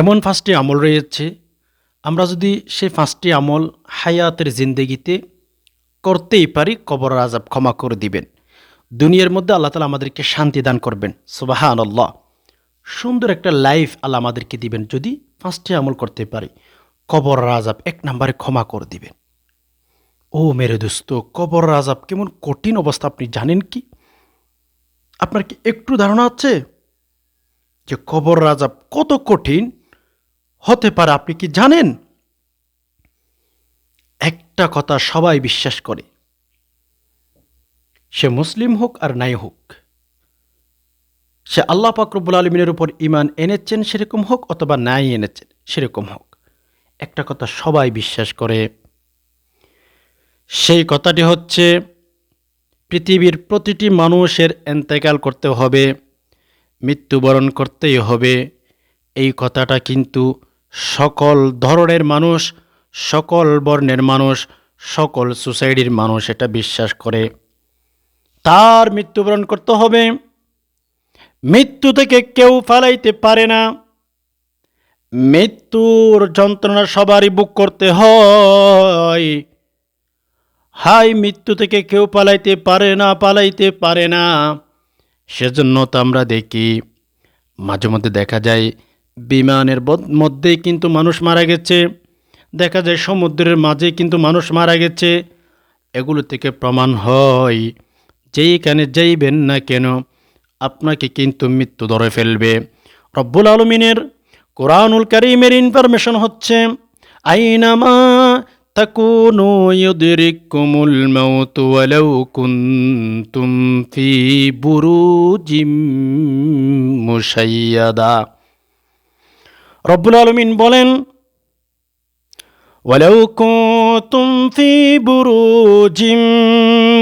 এমন পাঁচটি আমল রয়েছে, আমরা যদি সেই পাঁচটি আমল হায়াতের জিন্দেগিতে করতেই পারি কবর আজাব ক্ষমা করে দিবেন। দুনিয়ার মধ্যে আল্লাহ তালা আমাদেরকে শান্তি দান করবেন। সুবাহান আল্লাহ সুন্দর একটা লাইফ আল্লাহ আমাদেরকে দিবেন যদি পাঁচটি আমল করতে পারি কবর আজাব এক নম্বরে ক্ষমা করে দিবেন। ও মেরে দোস্ত কবর আজাব কেমন কঠিন অবস্থা, আপনি জানেন কি? আপনার কি একটু ধারণা আছে যে কবর আজাব কত কঠিন? হতে পারে, আপনি কি জানেন? একটা কথা সবাই বিশ্বাস করে। সে মুসলিম হোক আর নাই হোক, সে আল্লাহ পাকরবুল আলমিনের উপর ইমান এনেছেন সেরকম হোক অথবা নাই এনেছেন সেরকম হোক, একটা কথা সবাই বিশ্বাস করে। সেই কথাটি হচ্ছে, পৃথিবীর প্রতিটি মানুষের এন্তেকাল করতে হবে, মৃত্যুবরণ করতেই হবে। এই কথাটা কিন্তু সকল ধরনের মানুষ, সকল বর্ণের মানুষ, সকল সোসাইটির মানুষ এটা বিশ্বাস করে। তার মৃত্যুবরণ করতে হবে। মৃত্যু থেকে কেউ ফালাইতে পারে না। মৃত্যুর যন্ত্রণা সবারই বুক করতে হয়। হাই মৃত্যু থেকে কেউ পালাইতে পারে না, পালাইতে পারে না। সেজন্য তো আমরা দেখি মাঝে মধ্যে দেখা যায় বিমানের মধ্যেই কিন্তু মানুষ মারা গেছে। দেখা যায় সমুদ্রের মাঝে কিন্তু মানুষ মারা গেছে। এগুলো থেকে প্রমাণ হয় যেইখানে যাইবেন না কেন আপনাকে কিন্তু মৃত্যু ধরে ফেলবে। রব্বুল আলমিনের কোরআনুল করিমের ইনফরমেশন হচ্ছে, আইনামা তাকুনু বুরুজিম মুশাইয়াদা। রব্বুল আলমিন বলেন ولو كنتم في بروج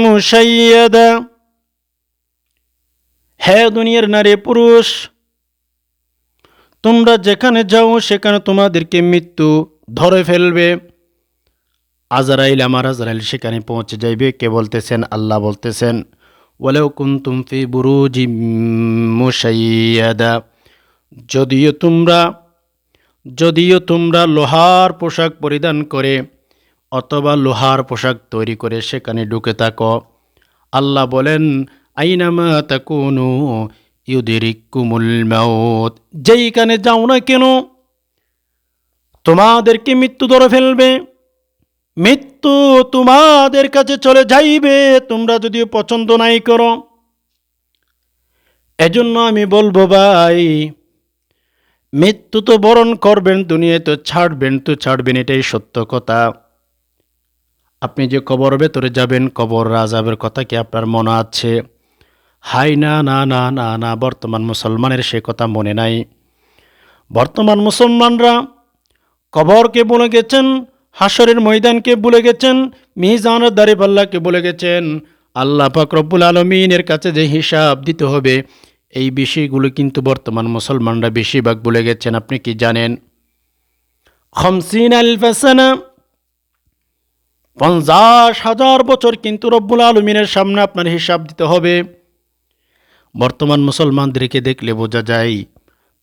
مشيدة হে দুনিয়ার নারী পুরুষ তোমরা যেখানে যাও সেখানে তোমাদেরকে মৃত্যু ধরে ফেলবে আজরাইল আমার আজরাইল সেখানে পৌঁছে যাইবে কে বলতেছেন আল্লাহ বলতেছেন ওয়ালেও কুন্তুম ফি বুরুজি মুশাইয়াদা যদিও তোমরা যদিও তোমরা লোহার পোশাক পরিধান করে অথবা লোহার পোশাক তৈরি করে সেখানে ঢুকে থাকো। আল্লাহ বলেন, আইনামা তাকুনু ইউদিরিকুমুল মাউত। যেইখানে যাও না কেন, তোমাদেরকে মৃত্যু ধরে ফেলবে। মৃত্যু তোমাদের কাছে চলে যাইবে, তোমরা যদিও পছন্দ নাই করো। এজন্য আমি বলব, ভাই মৃত্যু তো বরণ করবেন, দুনিয়ায় তো ছাড়বেন তো ছাড়বেন, এটাই সত্য কথা। আপনি যে কবর ভেতরে যাবেন, কবর রাজাবের কথা কি আপনার মনে আছে? হাই, না না না না না, বর্তমান মুসলমানের সে কথা মনে নাই। বর্তমান মুসলমানরা কবরকে বলে গেছেন হাসরের ময়দানকে বলে গেছেন, মিজানের দারিপাল্লাকে বলে গেছেন। আল্লাহ পাক রব্বুল আলমিনের কাছে যে হিসাব দিতে হবে এই বিষয়গুলো কিন্তু বর্তমান মুসলমানরা বেশিরভাগ বলে গেছেন, আপনি কি জানেন? পঞ্চাশ হাজার বছর কিন্তু রব্বুল আলমিনের সামনে আপনার হিসাব দিতে হবে। বর্তমান মুসলমানদেরকে দেখলে বোঝা যায়,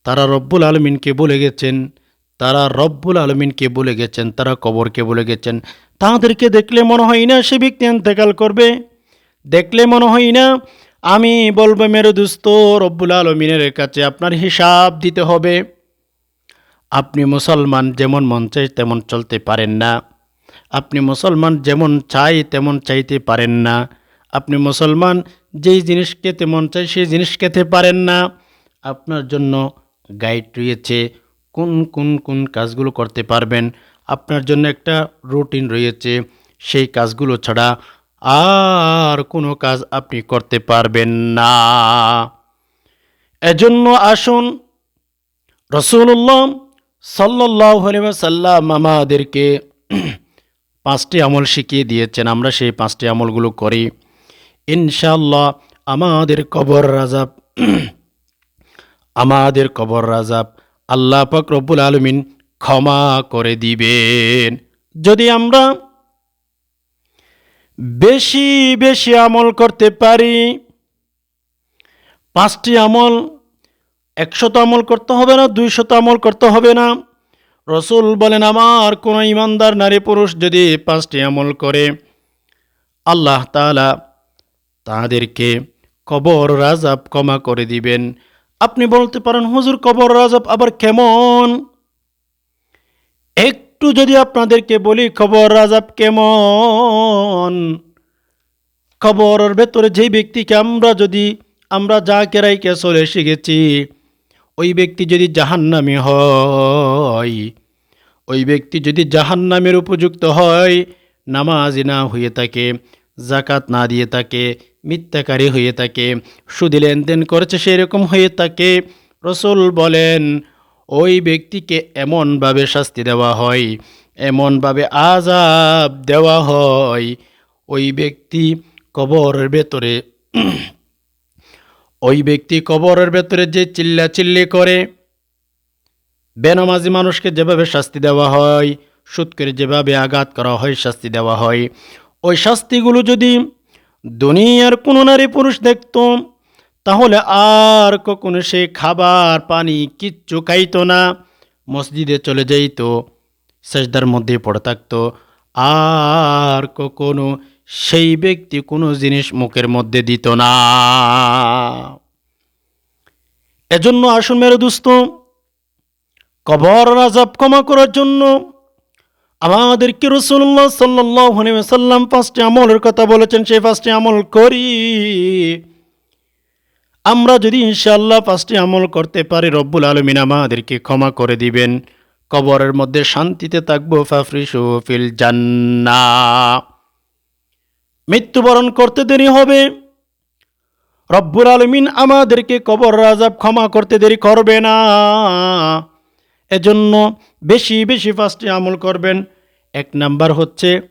তারা রব্বুল আলমিনকে বলে গেছেন, তারা রব্বুল আলমিনকে বলে গেছেন, তারা কবরকে বলে গেছেন। তাদেরকে দেখলে মনে হয় না সে ব্যক্তি এন্তেকাল করবে। দেখলে মনে হয় না আমি বলব, মেরু দুস্থ রব্বুল আলমিনের কাছে আপনার হিসাব দিতে হবে। আপনি মুসলমান যেমন মন চাই তেমন চলতে পারেন না। আপনি মুসলমান যেমন চাই তেমন চাইতে পারেন না। আপনি মুসলমান যেই জিনিস খেতে মন চাই সেই জিনিস খেতে পারেন না। আপনার জন্য গাইড রয়েছে, কোন কোন কোন কাজগুলো করতে পারবেন। আপনার জন্য একটা রুটিন রয়েছে, সেই কাজগুলো ছাড়া আর কোনো কাজ আপনি করতে পারবেন না। এজন্য আসুন রসুল্লাহ সাল্লাহ সাল্লাম আমাদেরকে পাঁচটি আমল শিখিয়ে দিয়েছেন। আমরা সেই পাঁচটি আমলগুলো করি। ইনশাল্লাহ আমাদের কবর রাজাব, আমাদের কবর রাজাব আল্লাহ পাক রব্বুল আলমিন ক্ষমা করে দিবেন। যদি আমরা বেশি বেশি আমল করতে পারি। পাঁচটি আমল, একশত আমল করতে হবে না, দুইশত আমল করতে হবে না। রসুল বলেন, আমার কোনো ইমানদার নারী পুরুষ যদি পাঁচটি আমল করে, আল্লাহ তাআলা তাদেরকে কবর রাজাব ক্ষমা করে দিবেন। আপনি বলতে পারেন, হুজুর, কবর রাজাব আবার কেমন? একটু যদি আপনাদেরকে বলি, খবর রাজাব কেমন? খবরের ভেতরে যেই ব্যক্তিকে আমরা যদি, আমরা যা কেরাইকে চলে গেছি ওই ব্যক্তি যদি জাহান্নামী হয়, ওই ব্যক্তি যদি জাহান্নামের উপযুক্ত হয়, নামাজি না হয়ে থাকে জাকাত না দিয়ে থাকে, মিথ্যাকারী হয়ে থাকে, সুদি লেনদেন করেছে সেরকম হয়ে থাকে, রসুল বলেন ওই ব্যক্তিকে এমনভাবে শাস্তি দেওয়া হয়, এমনভাবে আজাব দেওয়া হয়। ওই ব্যক্তি কবরের ভেতরে, ওই ব্যক্তি কবরের ভেতরে যে চিল্লা চিল্লি করে, বেনামাজি মানুষকে যেভাবে শাস্তি দেওয়া হয় সুদ করে যেভাবে আঘাত করা হয়, শাস্তি দেওয়া হয়। ওই শাস্তিগুলো যদি দুনিয়ার কোনো নারী পুরুষ দেখত তাহলে আর কখনো সে খাবার পানি কিচ্ছু খাইতো না, মসজিদে চলে যাইত, সেজদার মধ্যে পড়ে থাকতো। আর কখনো সেই ব্যক্তি কোনো জিনিস মুখের মধ্যে দিত না। এজন্য আসুন মেরে দুস্থ কবর রাজাব ক্ষমা করার জন্য আমাদেরকে রসুল্লাহ সাল্লাহ সাল্লাম পাঁচটি আমলের কথা বলেছেন। সেই পাঁচটি আমল করি। আমরা যদি ইনশাল্লাহ পাঁচটি আমল করতে পারি, রব্বুল আলমিন আমাদেরকে ক্ষমা করে দিবেন। কবরের মধ্যে শান্তিতে থাকব ফাফরিসু ফিল জান্না। মৃত্যুবরণ করতে দেরি হবে। রব্বুল আলমিন আমাদেরকে কবর রাজাব ক্ষমা করতে দেরি করবে না। এজন্য বেশি বেশি ফার্স্টে আমল করবেন। এক নাম্বার হচ্ছে,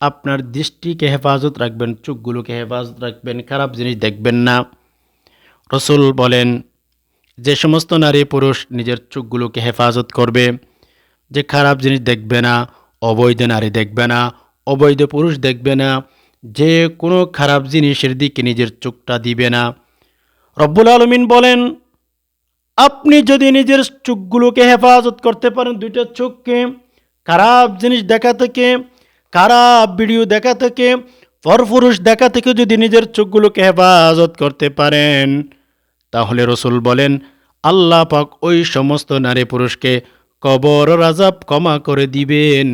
আপনার দৃষ্টিকে হেফাজত রাখবেন, চোখগুলোকে হেফাজত রাখবেন, খারাপ জিনিস দেখবেন না। রসুল বলেন, যে সমস্ত নারী পুরুষ নিজের চোখগুলোকে হেফাজত করবে, যে খারাপ জিনিস দেখবে না, অবৈধ নারী দেখবে না, অবৈধ পুরুষ দেখবে না, যে কোনো খারাপ জিনিসের দিকে নিজের চোখটা দিবে না। রব্বুল আলমিন বলেন, আপনি যদি নিজের চোখগুলোকে হেফাজত করতে পারেন দুইটা চোখকে, খারাপ জিনিস দেখা থেকে, খারাপ ভিডিও দেখা থেকে পরপুরুষ দেখা থেকে যদি নিজের চোখগুলোকে হেফাজত করতে পারেন, তাহলে রসুল বলেন, আল্লাহ পাক ওই সমস্ত নারী পুরুষকে কবর রাজাব ক্ষমা করে দিবেন,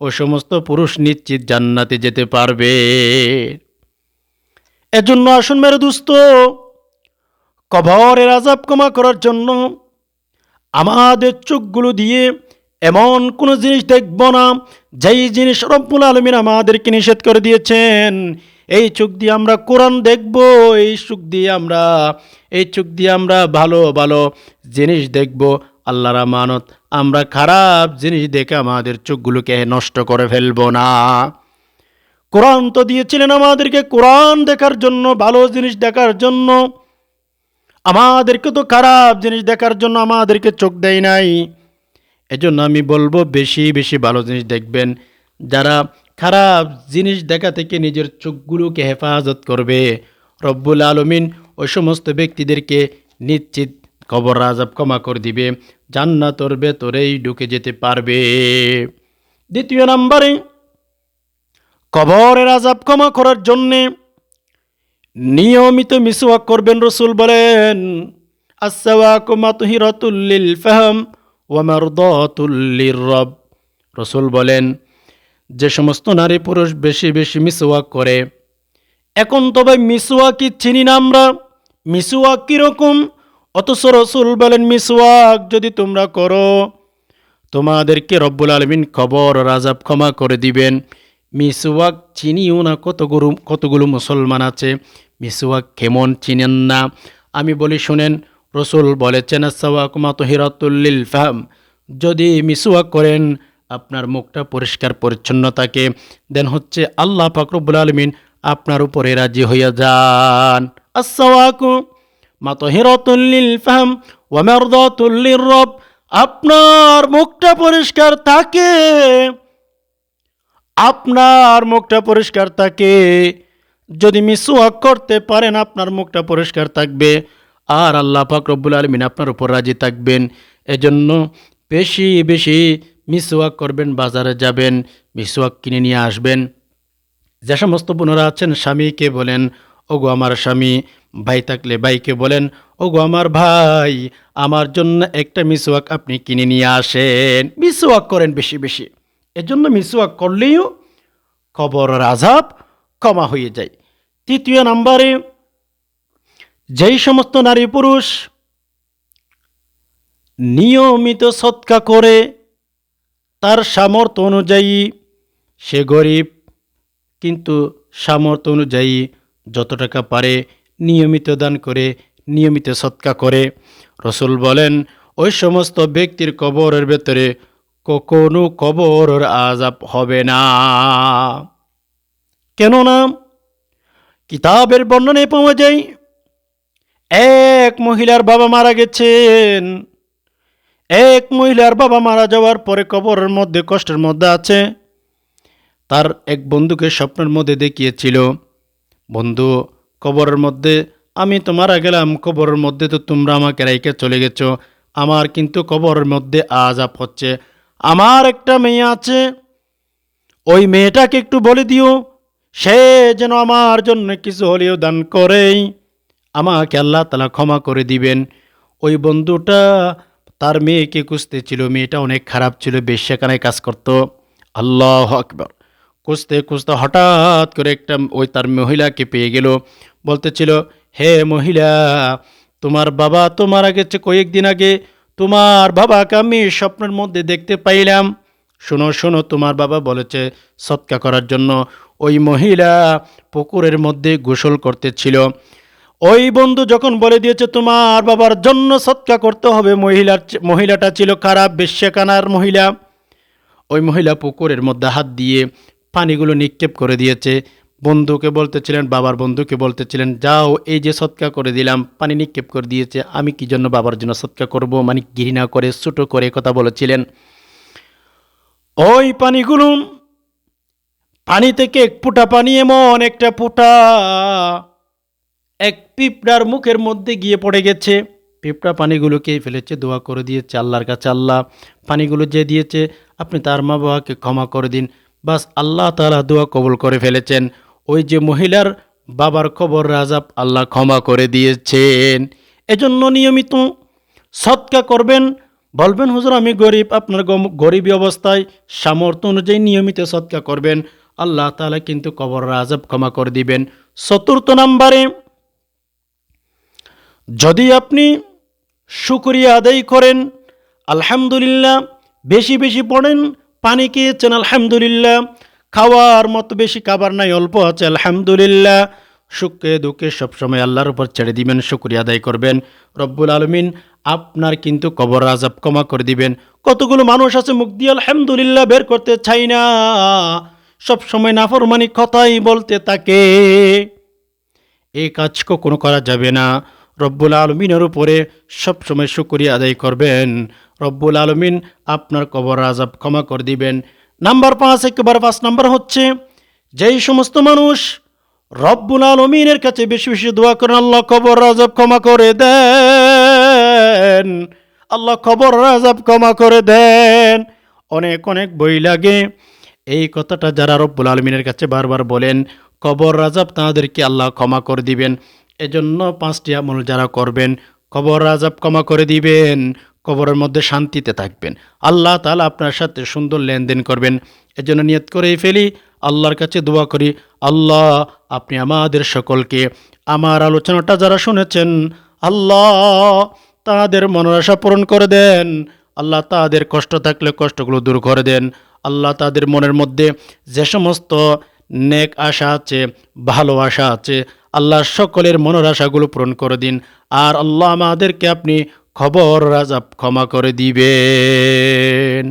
ও সমস্ত পুরুষ নিশ্চিত জান্নাতে যেতে পারবে। এজন্য আসুন মেরে দুস্থ কবরের আজাব ক্ষমা করার জন্য আমাদের চোখগুলো দিয়ে এমন কোনো জিনিস দেখব না, যেই জিনিস রব্বুল আলমিন আমাদেরকে নিষেধ করে দিয়েছেন। এই চোখ দিয়ে আমরা কোরআন দেখব, এই চোখ দিয়ে আমরা, এই চোখ দিয়ে আমরা ভালো ভালো জিনিস দেখব। আল্লাহর আমানত, আমরা খারাপ জিনিস দেখে আমাদের চোখগুলোকে নষ্ট করে ফেলব না। কোরআন তো দিয়েছিলেন আমাদেরকে, কোরআন দেখার জন্য, ভালো জিনিস দেখার জন্য। আমাদেরকে তো খারাপ জিনিস দেখার জন্য আমাদেরকে চোখ দেয় নাই। এজন্য আমি বলব বেশি বেশি ভালো জিনিস দেখবেন। যারা খারাপ জিনিস দেখা থেকে নিজের চোখগুলোকে হেফাজত করবে, রব্বুল আলমিন ওই সমস্ত ব্যক্তিদেরকে নিশ্চিত কবর রাজাব ক্ষমা করে দিবে, জান্নাতর ভেতরেই ঢুকে যেতে পারবে। দ্বিতীয় নাম্বারে, কবরের আজাব ক্ষমা করার জন্যে নিয়মিত মিসওয়াক করবেন রসুল বলেন, আসসাওয়াকু মাতহিরাতুল্লিল ফাহম ওয়া মারদাতুল্লির রব রসুল বলেন, যে সমস্ত নারী পুরুষ বেশি বেশি মিসওয়াক করে, এখন তবে মিসওয়াকি চিনি না আমরা, মিসওয়াক কীরকম? অথচ রসুল বলেন, মিসওয়াক যদি তোমরা করো, তোমাদেরকে রব্বুল আলমিন খবর রাজাব ক্ষমা করে দিবেন। মিসওয়াক চিনিও না কতগুলো কতগুলো মুসলমান আছে, মিসওয়াক কেমন চিনেন না। আমি বলি, শুনেন রসুল বলেছেন হিরাতুল্লিল ফাহাম যদি মিসওয়াক করেন, আপনার মুখটা পরিষ্কার, পরিচ্ছন্ন থাকে। দেন হচ্ছে আল্লাহ ফাকরবুল আলমিন আপনার উপরে রাজি হইয়া যান। রব আপনার মুখটা পরিষ্কার থাকে। আপনার মুখটা পরিষ্কার থাকে। যদি মিসওয়াক করতে পারেন, আপনার মুখটা পরিষ্কার থাকবে। আর আল্লাহ পাক রব্বুল আলমিন আপনার উপর রাজি থাকবেন। এজন্য বেশি বেশি মিসওয়াক করবেন, বাজারে যাবেন, মিসওয়াক কিনে নিয়ে আসবেন। যে সমস্ত বোনেরা আছেন, স্বামীকে বলেন, ওগো আমার স্বামী, ভাই থাকলে ভাইকে বলেন, ওগো আমার ভাই, আমার জন্য একটা মিসওয়াক আপনি কিনে নিয়ে আসেন। মিসওয়াক করেন বেশি বেশি। এজন্য মিসওয়াক করলেও কবরের আজাব কমা হয়ে যায়। তৃতীয় নম্বরে যেই সমস্ত নারী পুরুষ নিয়মিত সৎকা করে তার সামর্থ্য অনুযায়ী, সে গরিব, কিন্তু সামর্থ্য অনুযায়ী যত টাকা পারে, নিয়মিত দান করে, নিয়মিত সৎকা করে। রসুল বলেন, ওই সমস্ত ব্যক্তির কবরের ভেতরে কখনো কবরের আজাব হবে না। কেননা, কিতাবের বর্ণনায় পাওয়া যায় এক মহিলার বাবা মারা গেছেন। এক মহিলার বাবা মারা যাওয়ার পরে কবরের মধ্যে, কষ্টের মধ্যে আছে। তার এক বন্ধুকে স্বপ্নের মধ্যে দেখিয়েছিল, বন্ধু, কবরের মধ্যে আমি তো মারা গেলাম, কবরের মধ্যে তো তোমরা আমাকে রাইকে চলে গেছো। আমার কিন্তু কবরের মধ্যে আজাব হচ্ছে। আমার একটা মেয়ে আছে। ওই মেয়েটাকে একটু বলে দিও। সে যেন আমার জন্য কিছু হলেও দান করেই। আমাকে আল্লাহ তালা ক্ষমা করে দিবেন। ওই বন্ধুটা তার মেয়েকে খুঁজতে ছিল, মেয়েটা অনেক খারাপ ছিল, বেশ্যাখানায় কাজ করতো। আল্লাহ আকবর। খুঁজতে খুঁজতে হঠাৎ করে একটা ওই তার মহিলাকে পেয়ে গেল। বলতেছিল, হে মহিলা, তোমার বাবা তো মারা গেছে কয়েকদিন আগে। তোমার বাবাকে আমি স্বপ্নের মধ্যে দেখতে পাইলাম। শোনো শোনো, তোমার বাবা বলেছে সৎকা করার জন্য। ওই মহিলা পুকুরের মধ্যে গোসল করতেছিল। ওই বন্ধু যখন বলে দিয়েছে, তোমার বাবার জন্য সৎকা করতে হবে। মহিলার মহিলাটা ছিল খারাপ বেশ্যাকানার মহিলা। ওই মহিলা পুকুরের মধ্যে হাত দিয়ে পানিগুলো নিক্ষেপ করে দিয়েছে। বন্ধুকে বলতেছিলেন, বাবার বন্ধুকে বলতেছিলেন, যাও, এই যে সৎকা করে দিলাম, পানি নিক্ষেপ করে দিয়েছে, আমি কি জন্য বাবার জন্য সৎকা করব? মানে ঘৃণা করে, ছোটো করে কথা বলেছিলেন। ওই পানিগুলো পানি থেকে এক ফুটা পানি, এমন একটা ফুটা পিঁপড়ার মুখের মধ্যে গিয়ে পড়ে গেছে। পিঁপড়া পানিগুলোকে ফেলেছে, দোয়া করে দিয়েছে, আল্লাহর কাছে আল্লাহ পানিগুলো যে দিয়েছে, আপনি তার মা বাবাকে ক্ষমা করে দিন। বাস আল্লাহ তালা দোয়া কবুল করে ফেলেছেন। ওই যে মহিলার বাবার খবর রাজাব আল্লাহ ক্ষমা করে দিয়েছেন। এজন্য নিয়মিত সৎকা করবেন। বলবেন, হুজুর, আমি গরিব, আপনার গরিবী অবস্থায় সামর্থ্য অনুযায়ী নিয়মিত সৎকা করবেন। আল্লাহ তালা কিন্তু কবর রাজাব ক্ষমা করে দিবেন। চতুর্থ নাম্বারে যদি আপনি শুকরিয়া আদায় করেন, আলহামদুলিল্লাহ, বেশি বেশি পড়েন, পানি খেয়েছেন, আলহামদুলিল্লাহ, খাওয়ার মতো বেশি খাবার নাই, অল্প আছে, আলহামদুলিল্লাহ, সুখে দুঃখে সবসময় আল্লাহর উপর ছেড়ে দিবেন, শুক্রিয়া আদায় করবেন। রব্বুল আলমিন আপনার কিন্তু কবর আজাব ক্ষমা করে দিবেন। কতগুলো মানুষ আছে মুখ দিয়ে আলহামদুলিল্লাহ বের করতে চাই না। সবসময় নাফরমানি কথাই বলতে থাকে। এই কাজ কখনো করা যাবে না। রব্বুল আলমিনের উপরে সবসময় শুকরিয়া আদায় করবেন। রব্বুল আলমিন আপনার কবর আজাব ক্ষমা করে দিবেন। নাম্বার পাঁচ, একেবারে পাঁচ নাম্বার হচ্ছে, যেই সমস্ত মানুষ রব্বুল আলমিনের কাছে বেশি বেশি দোয়া করেন, আল্লাহ কবর আজাব ক্ষমা করে দেন। আল্লাহ কবর আজাব ক্ষমা করে দেন। অনেক অনেক বই লাগে। এই কথাটা যারা রব্বুল আলমিনের কাছে বারবার বলেন কবর রাজাব তাদেরকে আল্লাহ ক্ষমা করে দিবেন। এজন্য পাঁচটি আমল যারা করবেন, কবর রাজাব ক্ষমা করে দিবেন, কবরের মধ্যে শান্তিতে থাকবেন। আল্লাহ তালা আপনার সাথে সুন্দর লেনদেন করবেন। এজন্য নিয়ত করেই ফেলি, আল্লাহর কাছে দোয়া করি, আল্লাহ আপনি আমাদের সকলকে আমার আলোচনাটা যারা শুনেছেন, আল্লাহ তাদের মনের আশা পূরণ করে দেন। আল্লাহ তাদের কষ্ট থাকলে কষ্টগুলো দূর করে দেন। আল্লাহ তাদের মনের মধ্যে যে সমস্ত নেক আশা আছে, ভালো আশা আছে আল্লাহ সকলের মনের আশাগুলো পূরণ করে দিন। আর আল্লাহ আমাদেরকে আপনি খবর রাজা ক্ষমা করে দিবেন।